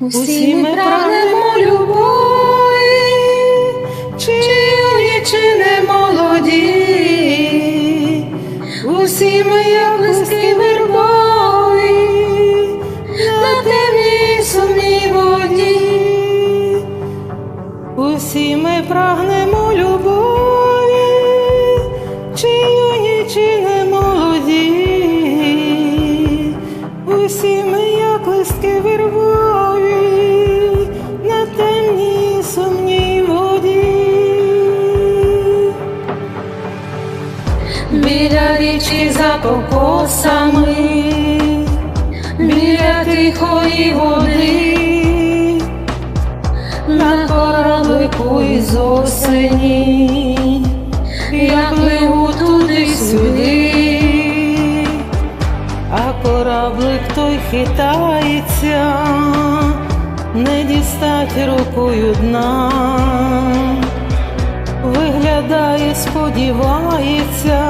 Усі ми прагнемо любові, чи юні, чи не молоді, усі ми як листки вербові, на темній сумній воді. Усі ми прагнемо любові, чи юні, чи не Біля річки за покосами, біля тихої води, на кораблику із осені, я пливу туди сюди, а кораблик той хитається, не дістать рукою дна, виглядає, сподівається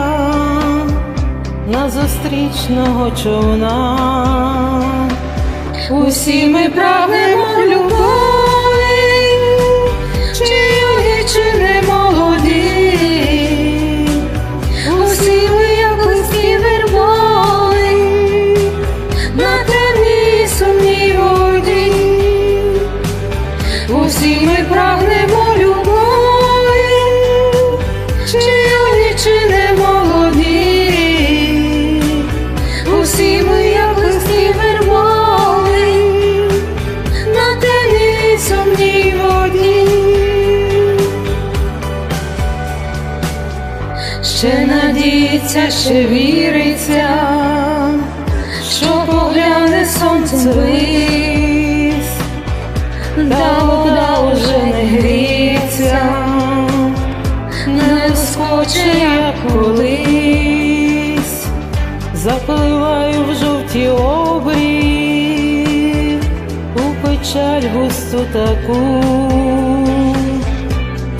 на зустрічного човна. Усі ми прагнемо любові, Ще надіється, ще віриться, що погляне сонце вись, та вода уже не гріється, не скоче, як колись, запливаю в жовті обрії, у печаль густу таку.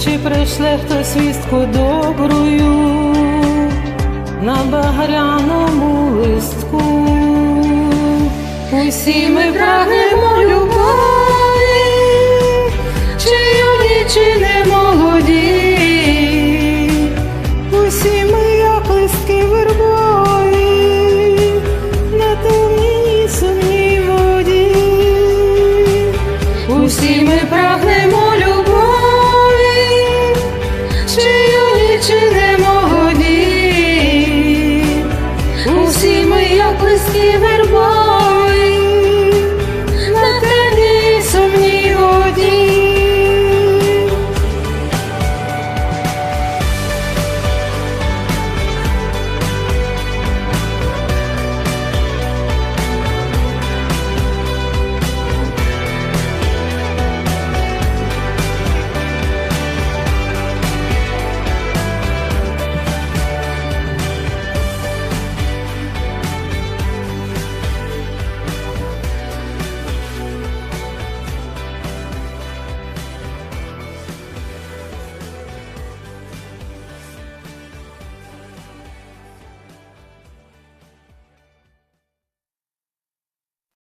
Чи прийшле хтось вістку добрую на багряному листку? Усі ми прагнемо любові, чи юні, чи не молоді, усі ми як листки вербові, на темній сумній воді. Усі ми прагнемо